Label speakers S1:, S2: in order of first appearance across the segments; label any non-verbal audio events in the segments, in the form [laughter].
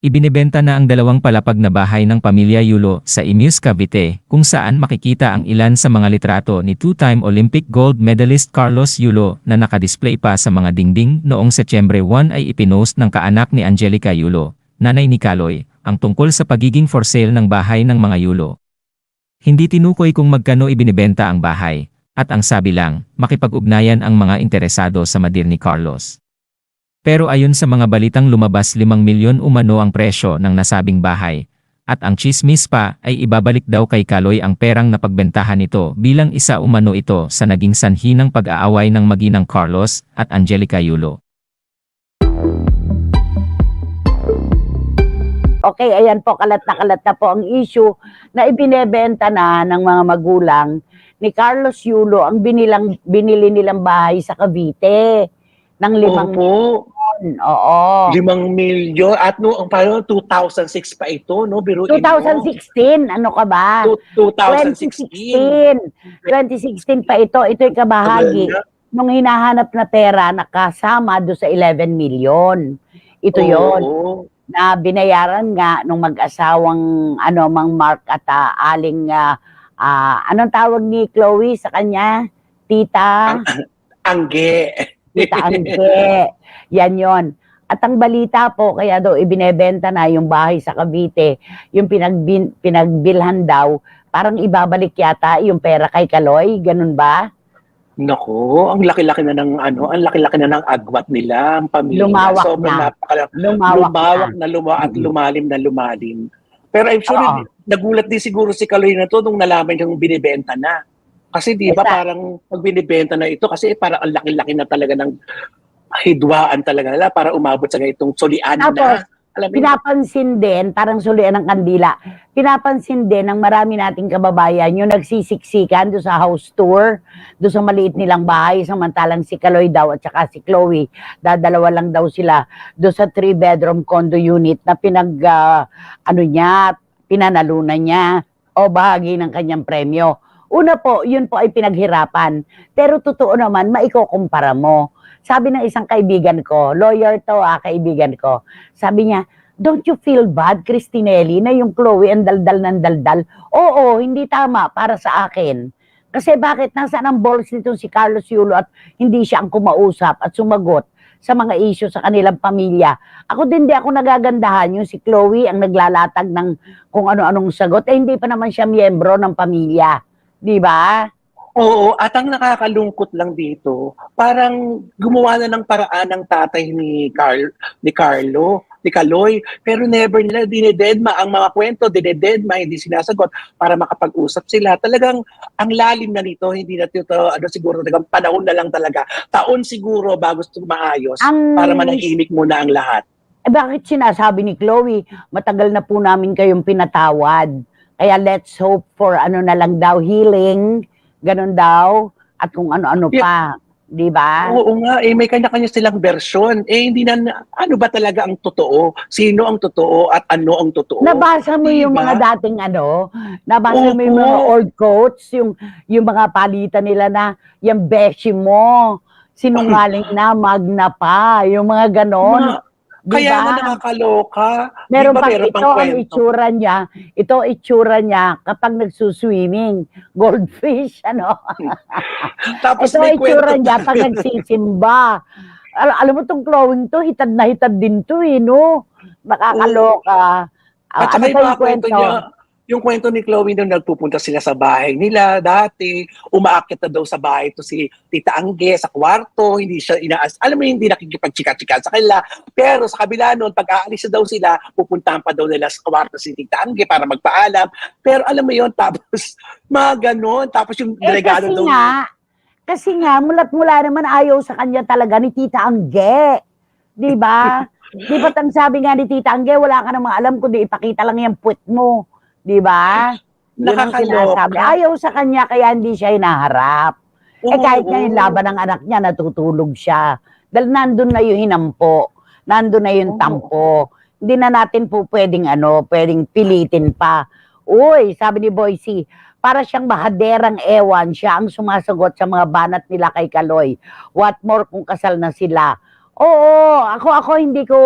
S1: Ibinebenta na ang dalawang palapag na bahay ng pamilya Yulo sa Imus Cavite, kung saan makikita ang ilan sa mga litrato ni two-time Olympic gold medalist Carlos Yulo na nakadisplay pa sa mga dingding noong Setyembre 1 ay ipinost ng kaanak ni Angelica Yulo, nanay ni Kaloy, ang tungkol sa pagiging for sale ng bahay ng mga Yulo. Hindi tinukoy kung magkano ibinebenta ang bahay, at ang sabi lang, makipag-ugnayan ang mga interesado sa madir ni Carlos. Pero ayon sa mga balitang lumabas 5 milyon umano ang presyo ng nasabing bahay, at ang chismis pa ay ibabalik daw kay Kaloy ang perang napagbentahan nito bilang isa umano ito sa naging sanhi ng pag-aaway ng maginang Carlos at Angelica Yulo.
S2: Okay, ayan po, kalat na kalat na po ang issue na ibinebenta na ng mga magulang ni Carlos Yulo ang binilang, binili nilang bahay sa Cavite ng limang
S3: Opo,
S2: milyon. Oo.
S3: limang milyon. At no, ang parang 2006 pa ito, no? Biro
S2: 2016, ano ka ba?
S3: 2016.
S2: 2016 pa ito. Ito yung kabahagi.
S3: Tagal na.
S2: Nung hinahanap na pera, nakasama do sa 11 million. Ito yon na binayaran nga nung mag-asawang ano Mang Mark at ah, aling ah, ah, anong tawag ni Chloe sa kanya? Tita,
S3: Angge.
S2: Tita Angge. Yan yon. At ang balita po, kaya daw ibinebenta na yung bahay sa Cavite, yung pinagbin, pinagbilhan daw, parang ibabalik yata yung pera kay Kaloy, ganun ba?
S3: Nako, ang laki-laki na ng ano, ang laki-laki na ng agwat nila, ang pamilya.
S2: Lumawak
S3: Sobrang
S2: na.
S3: napaka-
S2: Lumawak,
S3: lumawak
S2: na.
S3: na luma at lumalim na lumalim. Pero I'm sure,
S2: Oo.
S3: nagulat din siguro si Kaloy na to nung nalaman niyang binibenta na. Kasi di ba parang pag binibenta na ito, kasi parang ang laki-laki na talaga ng hidwaan talaga nila para umabot sa ganitong solian
S2: Tapos,
S3: na. Alam mo?
S2: Pinapansin din, parang sulian ng kandila, pinapansin din ng marami nating kababayan yung nagsisiksikan doon sa house tour, doon sa maliit nilang bahay, samantalang si Kaloy daw at saka si Chloe, dadalawa lang daw sila doon sa three-bedroom condo unit na pinag, ah, ano niya, pinanalunan niya o bahagi ng kanyang premyo. Una po, yun po ay pinaghirapan. Pero totoo naman, maikukumpara mo. Sabi ng isang kaibigan ko, lawyer to ah, kaibigan ko, sabi niya, don't you feel bad, Christinelli, na yung Chloe ang daldal ng daldal? Oo, hindi tama para sa akin. Kasi bakit nasaan ang balls nitong si Carlos Yulo at hindi siya ang kumausap at sumagot sa mga issue sa kanilang pamilya. Ako din di ako nagagandahan yung si Chloe ang naglalatag ng kung ano-anong sagot. Eh hindi pa naman siya miyembro ng pamilya. Di ba?
S3: Oo, at ang nakakalungkot lang dito, parang gumawa na ng paraan ng tatay ni Carl, ni Carlo, ni Kaloy, pero never nila dinededma ang mga kwento, dinededma, hindi sinasagot para makapag-usap sila. Talagang ang lalim na nito, hindi na ito, ano siguro, talagang panahon na lang talaga. Taon siguro bago ito maayos
S2: Ang
S3: para manahimik muna ang lahat.
S2: Eh bakit sinasabi ni Chloe, matagal na po namin kayong pinatawad. Kaya let's hope for ano na lang daw, healing, ganun daw, at kung ano-ano pa. Di ba?
S3: Oo nga, eh, may kanya-kanya silang version. Eh, hindi na, ano ba talaga ang totoo? Sino ang totoo at ano ang totoo?
S2: Nabasa mo yung
S3: Diba?
S2: mga dating ano, nabasa mo yung mga old quotes, yung, yung mga palitan nila na, yung beshi mo, sinungaling [clears throat] na, magna pa, yung mga ganon.
S3: Ma-
S2: Di
S3: Kaya nga nakakaloka.
S2: Meron
S3: Di ba
S2: pang
S3: meron
S2: ito ang itsura niya. Ito itsura niya kapag nagsuswimming. Goldfish, ano? [laughs]
S3: Tapos
S2: ito
S3: may
S2: itsura
S3: kwento.
S2: niya pag nagsisimba. Al- alam mo tong glowing to, hitad na hitad din to eh, no? Nakakaloka. Ah,
S3: At saka
S2: ano pa
S3: mga
S2: yung
S3: kwento
S2: kwento?
S3: niya, yung kwento ni Chloe nung nagpupunta sila sa bahay nila dati, umaakit na daw sa bahay to si Tita Angge sa kwarto, hindi siya inaas, alam mo hindi nakikipagchika-chika sa kanila, pero sa kabila nun, pag aalis daw sila, pupuntahan pa daw nila sa kwarto si Tita Angge para magpaalam, pero alam mo yon [laughs] tapos mga ganon, tapos yung
S2: Eh,
S3: regalo daw
S2: nga, kasi nga, mulat mula naman ayaw sa kanya talaga ni Tita Angge. Di ba? [laughs] Di ba ang sabi nga ni Tita Angge, wala ka namang alam kundi ipakita lang yung puwet mo. Di ba? Yun ang sinasabi. Ayaw sa kanya, kaya hindi siya hinaharap. Eh
S3: Oo,
S2: kahit nga
S3: oo.
S2: yung laban ng anak niya, natutulog siya. Dahil nandun na yung hinampo. Nandun na yung
S3: Oo.
S2: tampo. Hindi na natin po pwedeng ano, pwedeng pilitin pa. Uy, sabi ni Boycie, para siyang bahaderang ewan, siya ang sumasagot sa mga banat nila kay Kaloy. What more kung kasal na sila? Oo, ako ako hindi ko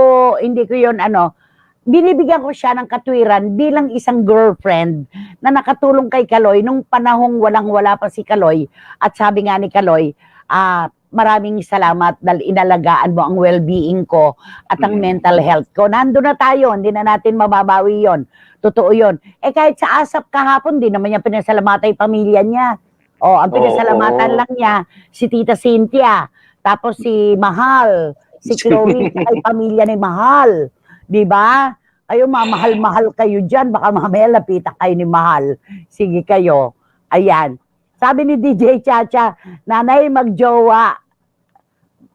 S2: hindi ko 'yon ano. Binibigyan ko siya ng katwiran bilang isang girlfriend na nakatulong kay Kaloy nung panahong walang-wala pa si Kaloy. At sabi nga ni Kaloy, ah, maraming salamat dahil inalagaan mo ang well-being ko at ang
S3: Mm.
S2: mental health ko. Nando na tayo, hindi na natin mababawi yon. Totoo yon. Eh kahit sa asap kahapon, di naman niya pinasalamatan yung pamilya niya. O, ang pinasalamatan
S3: Oo.
S2: lang niya, si Tita Cynthia, tapos si Mahal, si [laughs] Chloe, ay pamilya ni Mahal. Di ba? Kayo, mamahal-mahal kayo dyan. Baka mamaya lapitan kayo ni Mahal. Sige kayo. Ayan. Sabi ni DJ Chacha, Nanay, magjowa.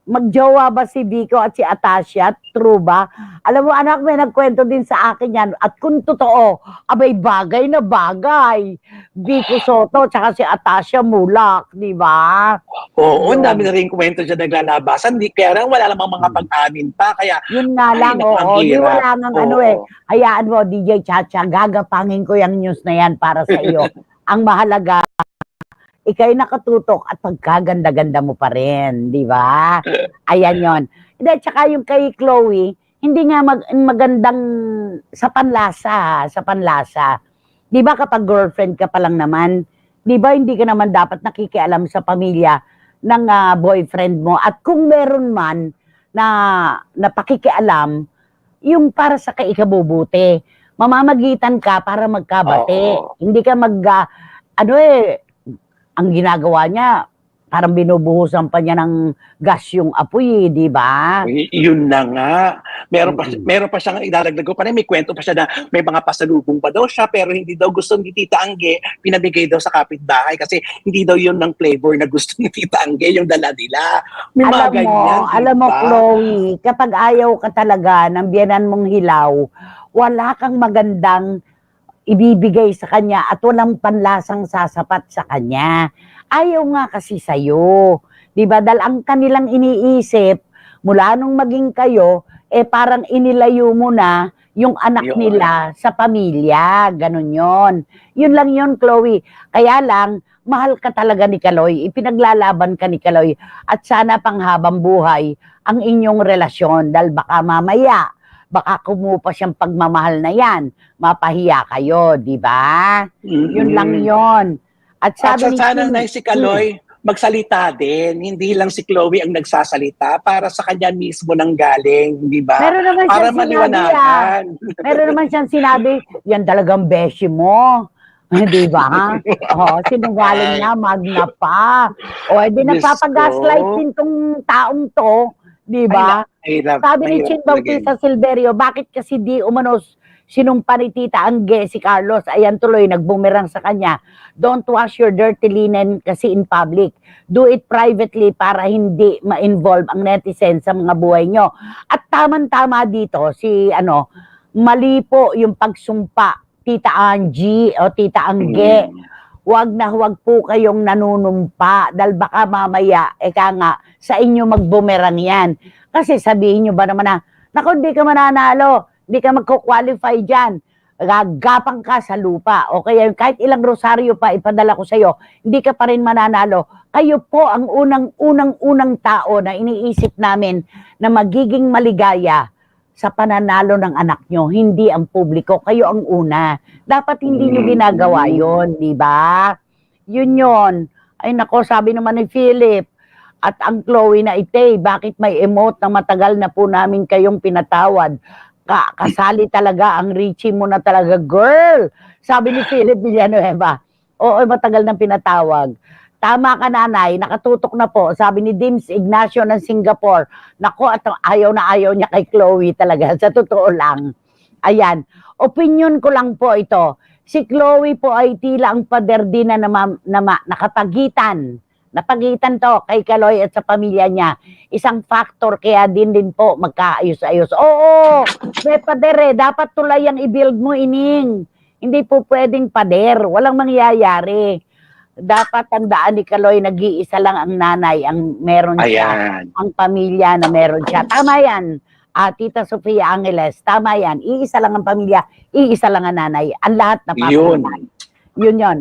S2: Magjowa ba si Vico at si Atasha? True ba? Alam mo, anak, may nagkwento din sa akin yan. At kung totoo, abay bagay na bagay. Vico Soto, tsaka si Atasha Mulak, di ba?
S3: Oo, ang dami na rin kwento dyan naglalabasan. Di, kaya lang wala namang mga pag-amin pa. Kaya,
S2: Yun nga
S3: Ay,
S2: lang, oo. Di wala nang ano eh. Hayaan mo, DJ Chacha, gagapangin ko yung news na yan para sa iyo. [laughs] Ang mahalaga, ikay nakatutok at pagkaganda-ganda mo pa rin, di ba? Ayan yon. Hindi, tsaka yung kay Chloe, hindi nga mag- magandang sa panlasa, sa panlasa. Di ba kapag girlfriend ka pa lang naman, di ba hindi ka naman dapat nakikialam sa pamilya ng ah, boyfriend mo. At kung meron man na napakikialam, yung para sa kaikabubuti. Mamamagitan ka para magkabate.
S3: Oo.
S2: Hindi ka mag, ah, ano eh, ang ginagawa niya, parang binubuhusan pa niya ng gas yung apoy, eh, di ba?
S3: Yun na nga. Meron pa,
S2: Mm-mm.
S3: meron pa siyang idadagdag ko pa rin. May kwento pa siya na may mga pasalubong pa daw siya pero hindi daw gusto ni Tita Angge pinabigay daw sa kapitbahay kasi hindi daw yun ng flavor na gusto ni Tita Angge yung dala nila. May mga
S2: alam mo,
S3: ganyan.
S2: alam mo? Chloe, kapag ayaw ka talaga ng biyanan mong hilaw, wala kang magandang ibibigay sa kanya at walang panlasang sasapat sa kanya. Ayaw nga kasi sa'yo. Di ba? Dahil ang kanilang iniisip, mula nung maging kayo, eh parang inilayo mo na yung anak
S3: Yun.
S2: nila sa pamilya. Ganon yon. Yun lang yon Chloe. Kaya lang, mahal ka talaga ni Kaloy. Ipinaglalaban ka ni Kaloy. At sana panghabang buhay ang inyong relasyon. Dahil baka mamaya, baka kumupa siyang pagmamahal na yan. Mapahiya kayo, di ba? Yun
S3: Mm-mm.
S2: lang yon. At
S3: At
S2: sabi
S3: sa
S2: ni
S3: sana na si Kaloy, magsalita din. Hindi lang si Chloe ang nagsasalita para sa kanya mismo nang galing, di ba?
S2: Meron naman
S3: Para
S2: siyang sinabi, ah.
S3: maliwanagan. [laughs]
S2: Meron naman siyang sinabi, yan talagang beshi mo. [laughs] Di ba? [laughs] Oh, sinungaling na, magna pa. O, edi
S3: Diyos
S2: nagpapagaslight din tong taong to. Di ba? Sabi ni Chin Bautista Silverio, bakit kasi di umanos sinumpa ni Tita Angge si Carlos? Ayan tuloy, nagbumerang sa kanya. Don't wash your dirty linen kasi in public. Do it privately para hindi ma-involve ang netizen sa mga buhay nyo. At taman-tama dito, si ano, mali po yung pagsumpa. Tita Angie o Tita Angge
S3: Mm.
S2: Wag na wag po kayong nanunumpa dahil baka mamaya, eka nga, sa inyo magbumerang yan. Kasi sabihin nyo ba naman na, naku, hindi ka mananalo, hindi ka magko-qualify dyan, gagapang ka sa lupa. O kaya kahit ilang rosaryo pa ipadala ko sa'yo, hindi ka pa rin mananalo. Kayo po ang unang-unang-unang tao na iniisip namin na magiging maligaya sa pananalo ng anak nyo, hindi ang publiko. Kayo ang una. Dapat hindi nyo
S3: Mm.
S2: ginagawa yon, di ba? Yun yon. Ay nako, sabi naman ni Philip, at ang Chloe na ite, bakit may emote na matagal na po namin kayong pinatawad? Ka kasali talaga, ang Richie mo na talaga, girl. Sabi ni Philip Villanueva, oo, matagal nang pinatawag. Tama ka nanay, nakatutok na po. Sabi ni Dims Ignacio ng Singapore, Nako, at ayaw na ayaw niya kay Chloe talaga. [laughs] Sa totoo lang. Ayan. Opinion ko lang po ito. Si Chloe po ay tila ang paderdina na, ma- na ma- nakapagitan. Napagitan to kay Kaloy at sa pamilya niya. Isang factor kaya din din po magkaayos-ayos. Oo, may pader eh. Dapat tulay ang i-build mo, ining. Hindi po pwedeng pader. Walang mangyayari. Dapat tandaan ni Kaloy, nag-iisa lang ang nanay, ang meron siya
S3: Ayan.
S2: ang pamilya na meron siya. Tama yan. Ah, Tita Sofia Angeles, tama yan. Iisa lang ang pamilya, iisa lang ang nanay. Ang lahat na
S3: Yun.
S2: Yun yun.